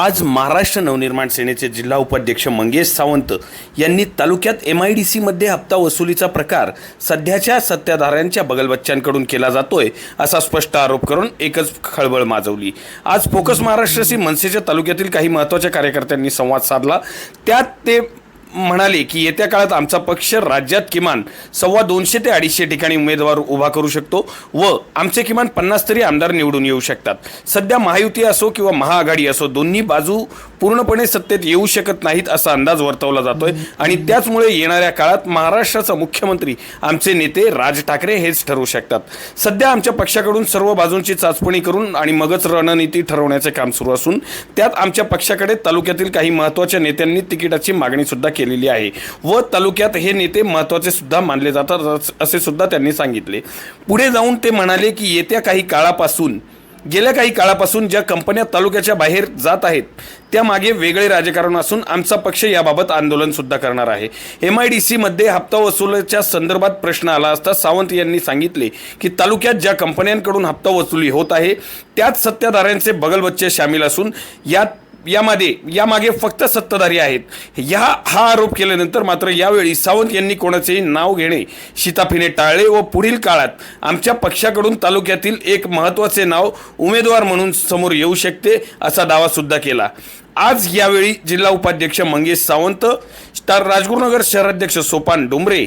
आज महाराष्ट्र नवनिर्माण सेनेचे जिल्हा उपाध्यक्ष मंगेश सावंत यांनी तालुक्यात एम आय डी सीमध्ये हप्ता वसुलीचा प्रकार सध्याच्या सत्ताधाऱ्यांच्या बगलबच्च्यांकडून केला जातोय असा स्पष्ट आरोप करून एकच खळबळ माजवली. आज फोकस महाराष्ट्राशी मनसेच्या तालुक्यातील काही महत्त्वाच्या कार्यकर्त्यांनी संवाद साधला. त्यात ते म्हणाले की येत्या काळात आमचा पक्ष राज्यात किमान सव्वा दोनशे ते अडीचशे ठिकाणी उमेदवार उभा करू शकतो व आमचे किमान पन्नास तरी आमदार निवडून येऊ शकतात. सध्या महायुती असो किंवा महाआघाडी असो दोन्ही बाजू पूर्णपणे सत्तेत येऊ शकत नाहीत असा अंदाज वर्तवला जातोय. आणि त्याचमुळे येणाऱ्या काळात महाराष्ट्राचा मुख्यमंत्री आमचे नेते राज ठाकरे हेच ठरवू शकतात. सध्या आमच्या पक्षाकडून सर्व बाजूंची चाचपणी करून आणि मगच रणनीती ठरवण्याचे काम सुरू असून त्यात आमच्या पक्षाकडे तालुक्यातील काही महत्त्वाच्या नेत्यांनी तिकिटाची मागणी सुद्धा केलेली आहे व तालुक्यात हे नेते महत्त्वाचे सुद्धा मानले जातात अस- असे सुद्धा त्यांनी सांगितले. पुढे जाऊन ते म्हणाले की येत्या काही काळापासून गेल्या काही काळापासून ज्या कंपन्या तालुक्याच्या बाहेर जात आहेत त्यामागे वेगळे राजकारण असून आमचा पक्ष याबाबत आंदोलन सुद्धा करणार आहे. एम आय डी सीमध्ये हप्ता वसुलीच्या संदर्भात प्रश्न आला असता सावंत यांनी सांगितले की तालुक्यात ज्या कंपन्यांकडून हप्ता वसुली होत आहे त्यात सत्ताधाऱ्यांचे बगलबच्चे सामील असून यात यामध्ये यामागे फक्त सत्ताधारी आहेत. या हा आरोप केल्यानंतर मात्र यावेळी सावंत यांनी कोणाचेही नाव घेणे शिताफीने टाळले व पुढील काळात आमच्या पक्षाकडून तालुक्यातील एक महत्त्वाचे नाव उमेदवार म्हणून समोर येऊ शकते असा दावासुद्धा केला. आज यावेळी जिल्हा उपाध्यक्ष मंगेश सावंत स्टार राजगुरुनगर शहराध्यक्ष सोपान डुमरे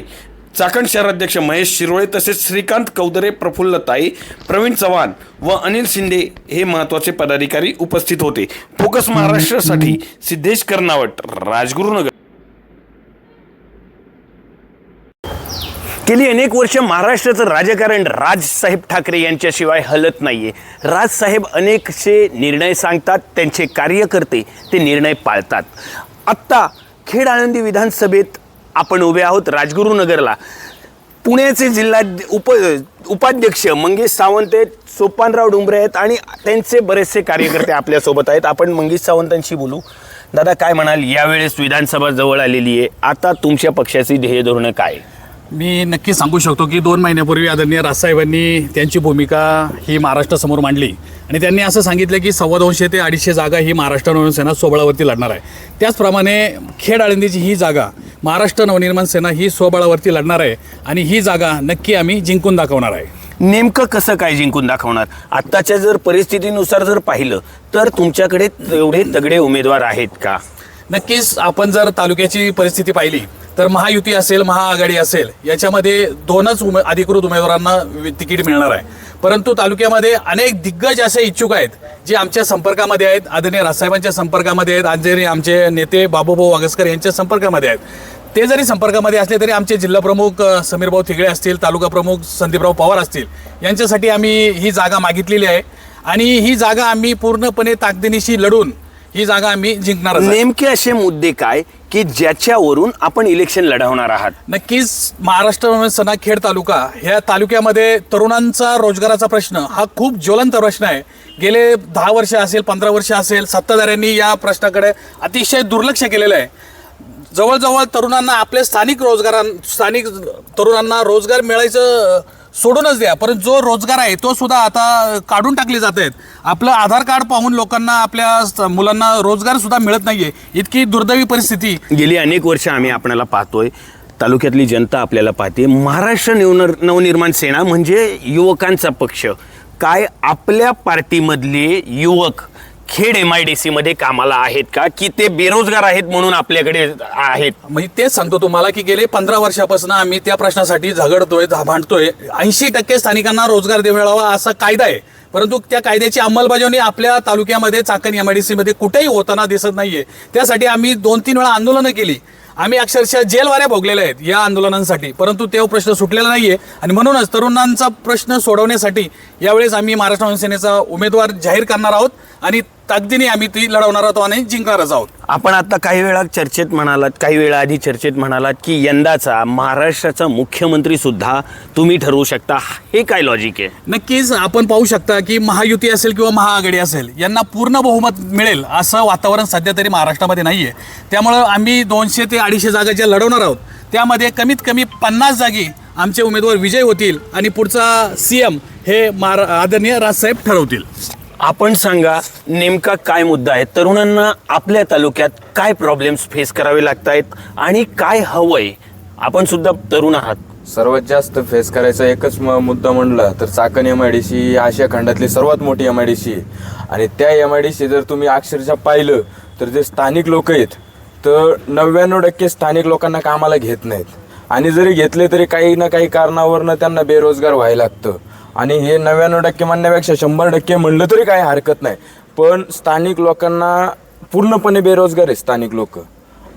चाकण शहराध्यक्ष महेश शिरोळे तसेच श्रीकांत कौदरे प्रफुल्ल ताई प्रवीण चव्हाण व अनिल शिंदे हे महत्त्वाचे पदाधिकारी उपस्थित होते. फोकस महाराष्ट्रासाठी सिद्धेश कर्नावट राजगुरुनगर. गेली अनेक वर्ष महाराष्ट्राचं राजकारण राजसाहेब ठाकरे यांच्याशिवाय हलत नाहीये. राजसाहेब अनेकसे निर्णय सांगतात त्यांचे कार्यकर्ते ते निर्णय पाळतात. आत्ता खेड आनंदी विधानसभेत आपण उभे आहोत राजगुरुनगरला पुण्याचे जिल्हा उप उपाध्यक्ष मंगेश सावंत आहेत सोपानराव डुंबरे आहेत आणि त्यांचे बरेचसे कार्यकर्ते आपल्यासोबत आहेत. आपण मंगेश सावंतांशी बोलू. दादा काय म्हणाल? यावेळेस विधानसभा जवळ आलेली आहे. आता तुमच्या पक्षाची ध्येय धोरणं काय? मी नक्की सांगू शकतो की दोन महिन्यापूर्वी आदरणीय राजसाहेबांनी त्यांची भूमिका ही महाराष्ट्रासमोर मांडली. आणि त्यांनी असं सांगितलं की सव्वा दोनशे ते अडीचशे जागा ही महाराष्ट्र नवनिर्माण सेना स्वबळावरती लढणार आहे. त्याचप्रमाणे खेड आळंदीची ही जागा महाराष्ट्र नवनिर्माण सेना ही स्वबळावरती लढणार आहे आणि ही जागा नक्की आम्ही जिंकून दाखवणार आहे. नेमकं कसं काय जिंकून दाखवणार? आत्ताच्या जर परिस्थितीनुसार जर पाहिलं तर तुमच्याकडे एवढे तगडे उमेदवार आहेत का? नक्कीच आपण जर तालुक्याची परिस्थिती पाहिली तर महायुती असेल महाआघाडी असेल याच्यामध्ये दोनच उमे अधिकृत उमेदवारांना तिकीट मिळणार आहे. परंतु तालुक्यामध्ये अनेक दिग्गज असे इच्छुक आहेत जे आमच्या संपर्कामध्ये आहेत. आदरणीय राजसाहेबांच्या संपर्कामध्ये आहेत आदरणीय आमचे नेते बाबूभाऊ वागसकर यांच्या संपर्कामध्ये आहेत. ते जरी संपर्कामध्ये असले तरी आमचे जिल्हा प्रमुख समीरभाऊ थिगळे असतील तालुका प्रमुख संदीपराव पवार असतील यांच्यासाठी आम्ही ही जागा मागितलेली आहे. आणि ही जागा आम्ही पूर्णपणे ताकदीनिशी लढून ही जागा आम्ही जिंकणार नेमके असे मुद्दे काय की ज्याच्यावरून आपण इलेक्शन लढवणार आहात? नक्कीच महाराष्ट्र सणा खेड तालुका ह्या तालुक्यामध्ये तरुणांचा रोजगाराचा प्रश्न हा खूप ज्वलंत प्रश्न आहे. गेले दहा वर्ष असेल पंधरा वर्ष असेल सत्ताधाऱ्यांनी या प्रश्नाकडे अतिशय दुर्लक्ष केलेलं आहे. जवळजवळ तरुणांना आपल्या स्थानिक रोजगारां स्थानिक तरुणांना रोजगार मिळायचं सोडूनच द्या. परंतु जो रोजगार आहे तो सुद्धा आता काढून टाकले जात आहेत. आपलं आधार कार्ड पाहून लोकांना आपल्या मुलांना रोजगार सुद्धा मिळत नाहीये. इतकी दुर्दैवी परिस्थिती. गेली अनेक वर्ष आम्ही आपल्याला पाहतोय. तालुक्यातली जनता आपल्याला पाहते. महाराष्ट्र नवनर नवनिर्माण सेना म्हणजे युवकांचा पक्ष. काय आपल्या पार्टीमधले युवक खेड एम आय डी सीमध्ये कामाला आहेत का? की ते बेरोजगार आहेत म्हणून आपल्याकडे आहेत? म्हणजे तेच सांगतो तुम्हाला की गेले पंधरा वर्षापासून आम्ही त्या प्रश्नासाठी झगडतोय झा- भांडतोय ऐंशी टक्के स्थानिकांना रोजगार मिळावा असा कायदा आहे. परंतु त्या कायद्याची अंमलबजावणी आपल्या तालुक्यामध्ये चाकण एम आय डी सीमध्ये कुठेही होताना दिसत नाहीये. त्यासाठी आम्ही दोन तीन वेळा आंदोलनं केली. आम्ही अक्षरशः जेलवाऱ्या भोगलेल्या आहेत या आंदोलनांसाठी. परंतु तो प्रश्न सुटलेला नाहीये. आणि म्हणूनच तरुणांचा प्रश्न सोडवण्यासाठी यावेळेस आम्ही महाराष्ट्र नवनिर्माण सेनेचा उमेदवार जाहीर करणार आहोत. आणि ताकदीने आम्ही ती लढवणार आहोत आणि जिंकणारच आहोत. आपण आता काही वेळा चर्चेत म्हणालात काही वेळा आधी चर्चेत म्हणालात की यंदाचा महाराष्ट्राचा मुख्यमंत्री सुद्धा तुम्ही ठरवू शकता. हे काय लॉजिक आहे? नक्कीच आपण पाहू शकता की महायुती असेल किंवा महाआघाडी असेल यांना पूर्ण बहुमत मिळेल असं वातावरण सध्या तरी महाराष्ट्रामध्ये नाहीये. त्यामुळं आम्ही दोनशे ते अडीचशे जागा ज्या लढवणार आहोत त्यामध्ये कमीत कमी पन्नास जागी आमचे उमेदवार विजय होतील आणि पुढचा सी एम हे महारा आदरणीय राजसाहेब ठरवतील. आपण सांगा नेमका काय मुद्दा आहे? तरुणांना आपल्या तालुक्यात काय प्रॉब्लेम्स फेस करावे लागत आहेत आणि काय हवंय? आपण सुद्धा तरुण आहात. सर्वात जास्त फेस करायचा एकच म- मुद्दा म्हणला तर Chakan M I D C ही आशिया खंडातली सर्वात मोठी एम आय डी सी आहे. आणि त्या एम आय डी सी जर तुम्ही अक्षरशः पाहिलं तर जे स्थानिक लोक आहेत तर नव्याण्णव टक्के स्थानिक लोकांना कामाला घेत नाहीत. आणि जरी घेतले तरी काही ना काही कारणावरनं त्यांना बेरोजगार व्हायला लागतं. आणि हे नव्याण्णव टक्के म्हणण्यापेक्षा शंभर टक्के म्हणलं तरी काही हरकत नाही. पण स्थानिक लोकांना पूर्णपणे बेरोजगार आहे स्थानिक लोक.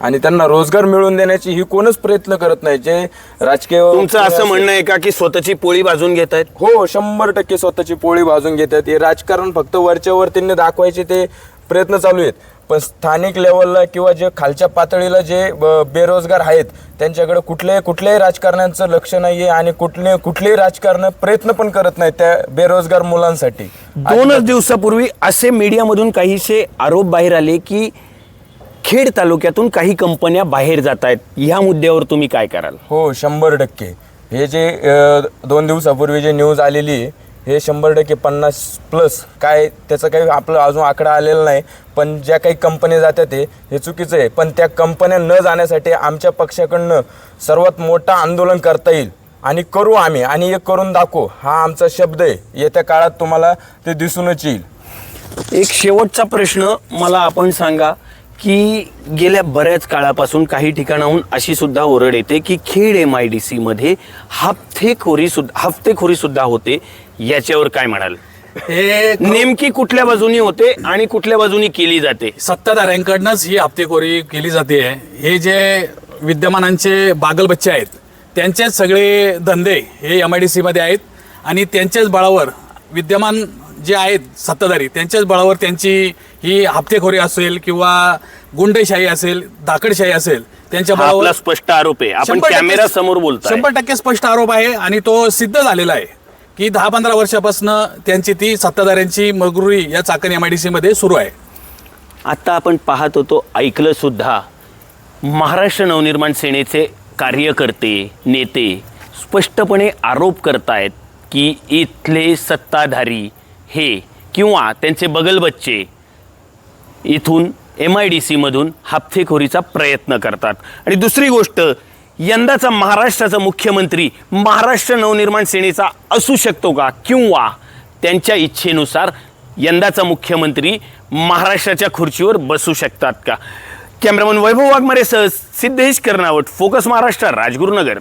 आणि त्यांना रोजगार मिळवून देण्याची ही कोणच प्रयत्न करत नाही. जे राजकीय तुमचं असं म्हणणं आहे का की स्वतःची पोळी भाजून घेत आहेत? हो शंभर टक्के स्वतःची पोळी भाजून घेतात हे राजकारण फक्त वरच्या वर त्यांनी दाखवायचे ते प्रयत्न चालू आहेत. पण स्थानिक लेवलला किंवा जे खालच्या पातळीला जे बेरोजगार आहेत त्यांच्याकडे कुठल्याही कुठल्याही राजकारण्यांचं लक्ष नाही आहे आणि कुठले कुठलेही राजकारण प्रयत्न पण करत नाहीत त्या बेरोजगार मुलांसाठी. दोनच दिवसापूर्वी असे मीडियामधून काहीसे आरोप बाहेर आले की खेड तालुक्यातून काही कंपन्या बाहेर जात आहेत. ह्या मुद्द्यावर तुम्ही काय कराल? हो शंभर टक्के. हे जे दोन दिवसापूर्वी जे न्यूज आलेली आहे, हे शंभर टक्के पन्नास प्लस काय त्याचं काही आपलं अजून आकडा आलेला नाही पण ज्या काही कंपन्या जातात ते हे चुकीचं आहे. पण त्या कंपन्या न जाण्यासाठी आमच्या पक्षाकडनं सर्वात मोठं आंदोलन करता येईल. आणि करू आम्ही आणि हे करून दाखवू. हा आमचा शब्द आहे. येत्या काळात तुम्हाला ते दिसूनच येईल. एक शेवटचा प्रश्न मला आपण सांगा. की गेल्या बऱ्याच काळापासून काही ठिकाणाहून अशी सुद्धा ओरड येते की Khed M I D C मध्ये हफ्तेखोरी सुद्धा हफ्तेखोरी सुद्धा होते याच्यावर काय म्हणाल? हे नेमकी कुठल्या बाजूनी होते आणि कुठल्या बाजूनी केली जाते? सत्ताधाऱ्यांकडनंच ही हप्तेखोरी केली जाते. हे जे विद्यमानांचे बागलबच्चे आहेत त्यांचेच सगळे धंदे हे एम आय डी सीमध्ये आहेत आणि त्यांच्याच बळावर विद्यमान जे आहेत सत्ताधारी त्यांच्याच बळावर त्यांची ही हप्तेखोरी असेल किंवा गुंडेशाही असेल धाकडशाही असेल त्यांच्या बळावर स्पष्ट आरोप आहे. आपण कॅमेरा समोर बोलतोय. शंभर टक्के स्पष्ट आरोप आहे आणि तो सिद्ध झालेला आहे की दहा पंधरा वर्षापासून त्यांची ती सत्ताधाऱ्यांची मगरुरी या चाकण एम आय डी मध्ये सुरू आहे. आता आपण पाहत होतो ऐकलं सुद्धा महाराष्ट्र नवनिर्माण सेनेचे कार्यकर्ते नेते स्पष्टपणे आरोप करतायत की इथले सत्ताधारी हे किंवा त्यांचे बगलबच्चे इथून एम आय डी सीमधून हप्तेखोरीचा प्रयत्न करतात. आणि दुसरी गोष्ट यंदाचा महाराष्ट्राचा मुख्यमंत्री महाराष्ट्र नवनिर्माण सेनेचा असू शकतो का? किंवा त्यांच्या इच्छेनुसार यंदाचा मुख्यमंत्री महाराष्ट्राच्या खुर्चीवर बसू शकतात का? कॅमेरामन वैभव वाघमारेसह सिद्धेश कर्नावट फोकस महाराष्ट्र राजगुरुनगर.